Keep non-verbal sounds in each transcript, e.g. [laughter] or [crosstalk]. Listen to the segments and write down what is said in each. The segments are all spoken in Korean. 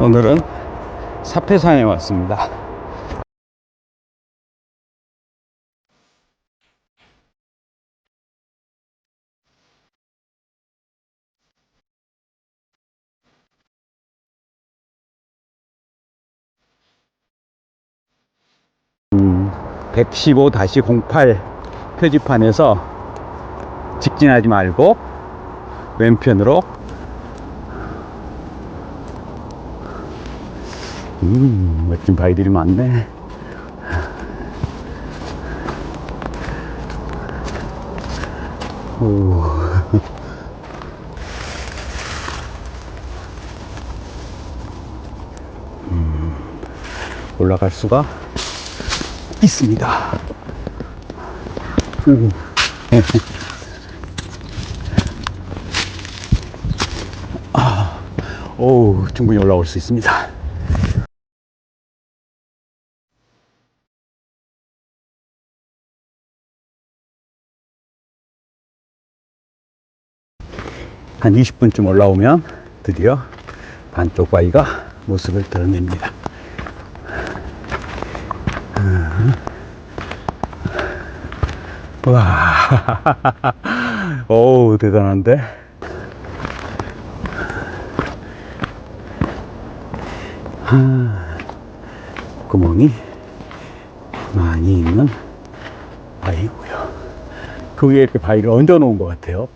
오늘은 사패산에 왔습니다. 음, 115-08 표지판에서 직진하지 말고 왼편으로 음, 멋진 바위들이 많네. 오. 음, 올라갈 수가 있습니다. 오. [laughs] 아, 오, 충분히 올라올 수 있습니다. 한 20분쯤 올라오면 드디어 반쪽 바위가 모습을 드러냅니다. 음. 와, [laughs] 오 대단한데. 아, 구멍이 많이 있는 바위고요. 그 위에 이렇게 바위를 얹어 놓은 것 같아요.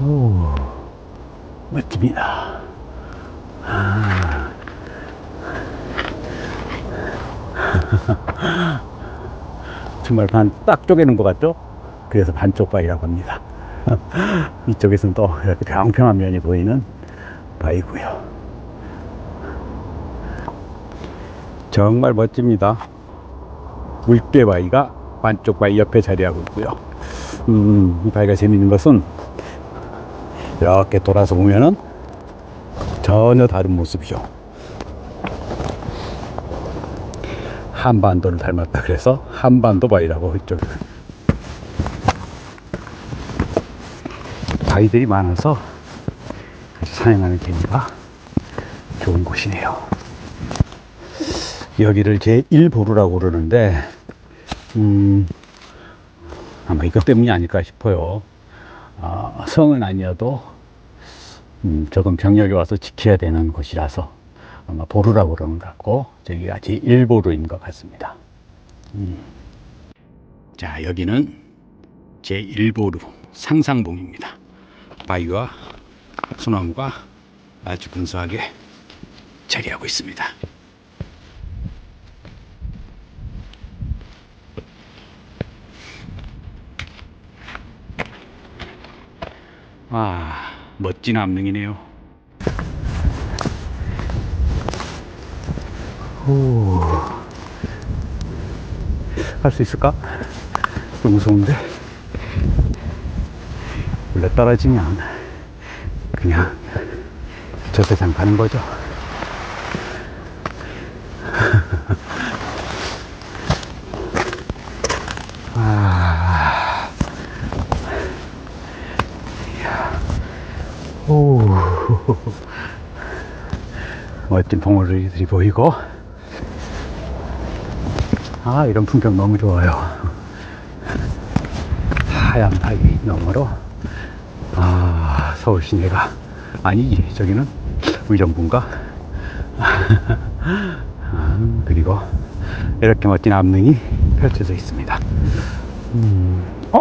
오, 멋집니다. 아. [laughs] 정말 반 딱 쪼개는 것 같죠? 그래서 반쪽 바위라고 합니다. [laughs] 이쪽에서는 또 이렇게 평평한 면이 보이는 바위고요. 정말 멋집니다. 물대 바위가 반쪽 바위 옆에 자리하고 있고요. 음, 이 바위가 재밌는 것은 이렇게 돌아서 보면은 전혀 다른 모습이죠. 한반도를 닮았다 그래서 한반도 바위라고 이쪽 바위들이 많아서 사냥하는 재미가 좋은 곳이네요. 여기를 제 1보루라고 그러는데 음, 아마 이것 때문이 아닐까 싶어요. 어, 성은 아니어도 음, 조금 병력이 와서 지켜야 되는 곳이라서 아마 보루라고 그러는 것 같고 저기가 제1보루인 것 같습니다. 음. 자 여기는 제 1보루 상상봉입니다. 바위와 소나무가 아주 근사하게 자리하고 있습니다. 와 멋진 암릉이네요. 할 수 있을까? 좀 무서운데. 원래 떨어지면 그냥 저 세상 가는 거죠. [laughs] 멋진 봉우리들이 보이고, 아, 이런 풍경 너무 좋아요. 하얀 바위 너머로, 아, 서울 시내가, 아니지, 저기는 의정부인가? [laughs] 아, 그리고 이렇게 멋진 암릉이 펼쳐져 있습니다. 음, 어?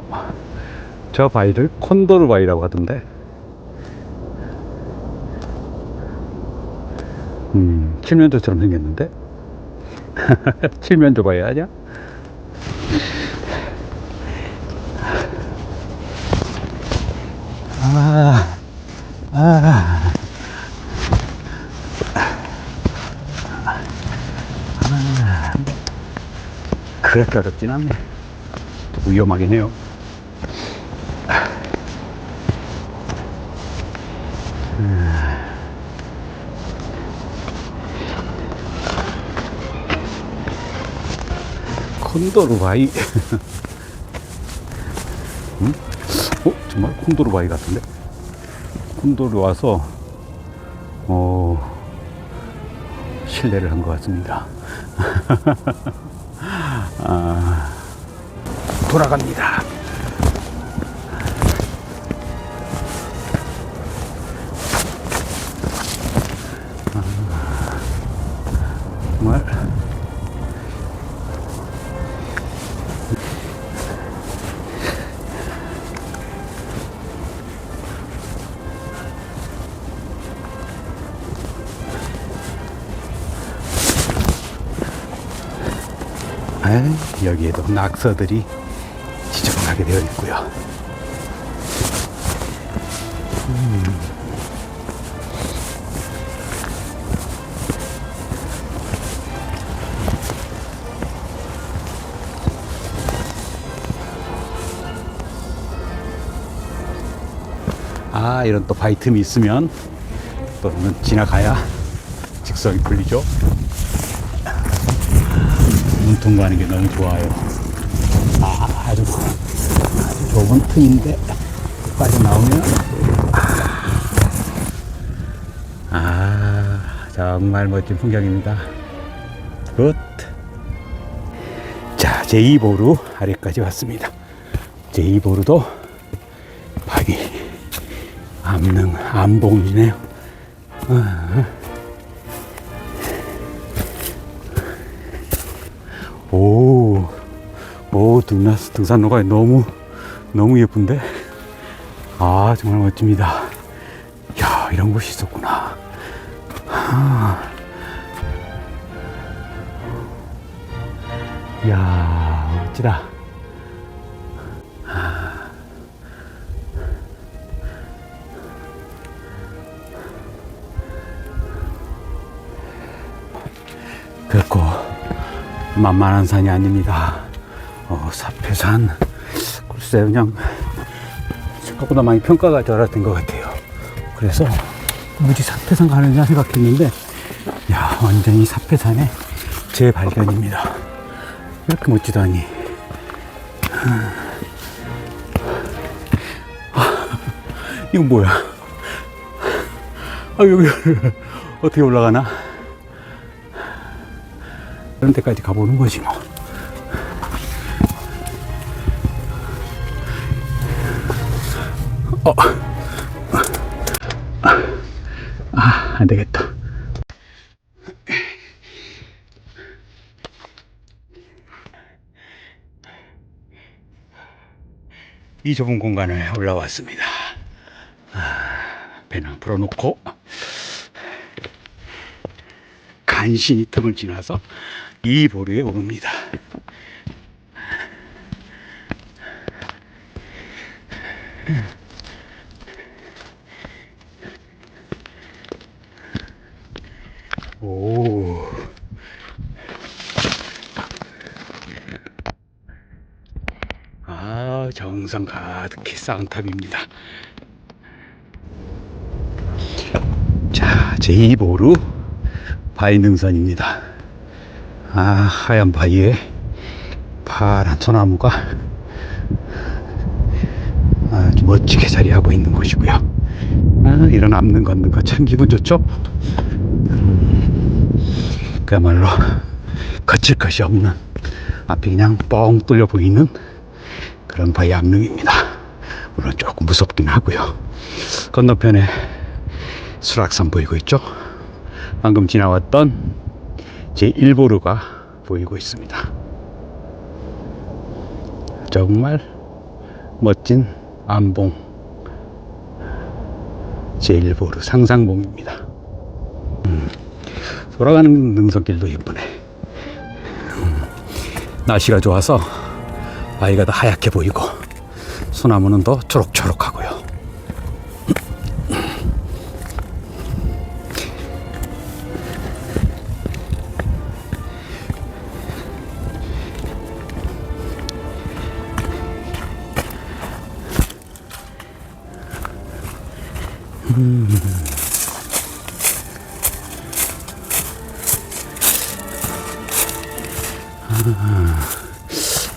저 바위를 콘도르 바위라고 하던데, 음, 칠면조처럼 생겼는데? 칠면조 바위 아니야? 아, 아. 아. 그렇게 어렵진 않네. 위험하긴 해요. 콘도르 바위. [laughs] 응? 어? 정말 콘도르 바위 같은데? 콘도르 와서, 어, 신뢰를 한 것 같습니다. [laughs] 아, 돌아갑니다. 아, 여기에도 낙서들이 지저분하게 되어 있고요. 아, 이런 또 바이틈이 있으면 또는 지나가야 직성이 풀리죠. 문 통과하는 게 너무 좋아요. 아, 아주, 아주 좁은 틈인데 빠져나오면 아, 아, 정말 멋진 풍경입니다. 굿. 자, 제2보루 아래까지 왔습니다. 제2보루도 바위 암릉 암봉이네요. 아. 등나스 등산로가 너무, 너무 예쁜데? 아, 정말 멋집니다. 야, 이런 곳이 있었구나. 아. 야, 멋지다. 그렇고 만만한 산이 아닙니다. 어, 사패산 글쎄 그냥 생각보다 많이 평가가 절하된 것 같아요. 그래서 무지 사패산 가느냐 생각했는데 야 완전히 사패산의 재발견입니다. 이렇게 멋지다니. 아, 이거 뭐야? 아 여기 어떻게 올라가나? 그런 데까지 가보는 거지 뭐. 어. 아, 안 되겠다. 이 좁은 공간을 올라왔습니다. 아, 배낭 풀어놓고 간신히 틈을 지나서 이 보루에 오릅니다. 오. 아, 정상 가득히 쌍탑입니다. 자, 제2보루 바위 능선입니다. 아, 하얀 바위에 파란 소나무가 아주 멋지게 자리하고 있는 곳이고요. 아, 이런 암릉 걷는 거 참 기분 좋죠? 음, 그야말로 거칠 것이 없는 앞이 그냥 뻥 뚫려 보이는 그런 바위 암릉입니다. 물론 조금 무섭긴 하고요. 건너편에 수락산 보이고 있죠? 방금 지나왔던 제 1보루가 보이고 있습니다. 정말 멋진 안봉 제 1보루 상상봉입니다. 음, 돌아가는 능선길도 예쁘네. 음, 날씨가 좋아서 바위가 더 하얗게 보이고 소나무는 더 초록초록하고요.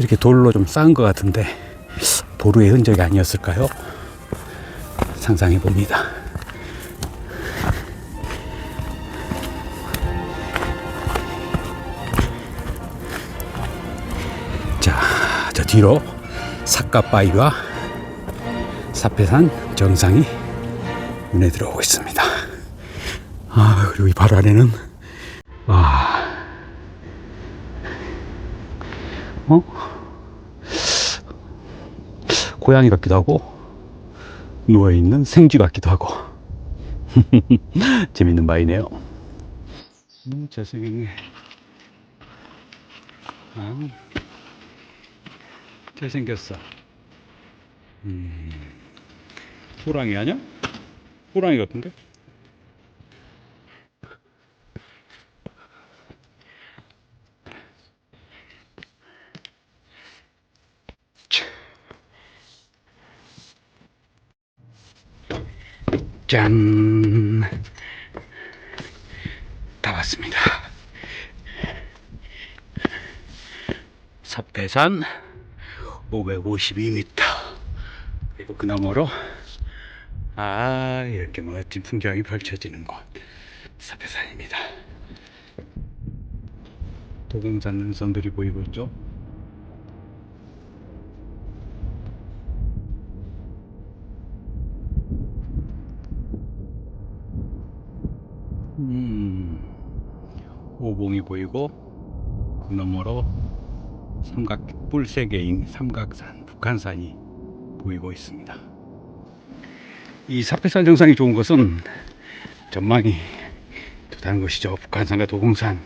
이렇게 돌로 좀 쌓은 것 같은데 도로의 흔적이 아니었을까요? 상상해 봅니다. 자, 저 뒤로 사카바위와 사페산 정상이 눈에 들어오고 있습니다. 아, 그리고 이 바로 아래는 아. 어? 고양이 같기도 하고, 누워있는 생쥐 같기도 하고, [laughs] 재밌는 바이네요. 음, 잘생겼네. 아, 잘생겼어. 음, 호랑이 아니야? 호랑이 같은데? 짠! 다 왔습니다. 삽배산 552m. 그리고 그 너머로 아 이렇게 멋진 풍경이 펼쳐지는 곳 삽배산입니다. 도봉산 능선들이 보이고 있죠. 오봉이 보이고 그 너머로 삼각 뿔세개인 삼각산 북한산이 보이고 있습니다. 이 사패산 정상이 좋은 것은 전망이 좋다는 것이죠. 북한산과 도봉산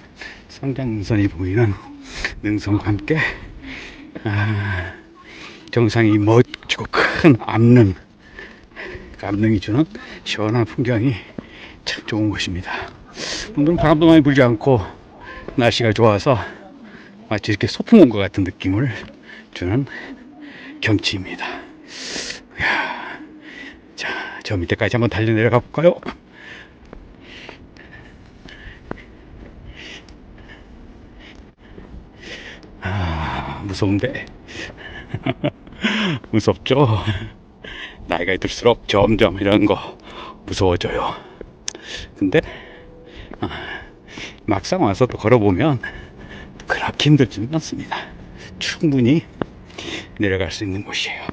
상장능선이 보이는 능선과 함께 아, 정상이 멋지고 큰 암릉 그 암릉이 주는 시원한 풍경이 참 좋은 곳입니다. 오늘은 바람도 많이 불지 않고 날씨가 좋아서 마치 이렇게 소풍 온 것 같은 느낌을 주는 경치입니다. 이야, 자, 저 밑에까지 한번 달려 내려가 볼까요? 아, 무서운데. [laughs] 무섭죠? 나이가 들수록 점점 이런 거 무서워져요. 근데, 아, [laughs] 막상 와서 또 걸어보면 그렇게 힘들지는 않습니다. 충분히 내려갈 수 있는 곳이에요.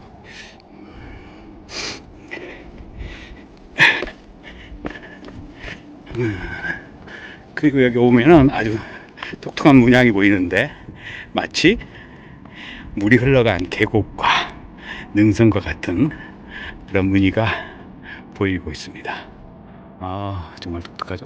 음, 그리고 여기 오면은 아주 독특한 문양이 보이는데 마치 물이 흘러간 계곡과 능선과 같은 그런 무늬가 보이고 있습니다. 아 정말 독특하죠.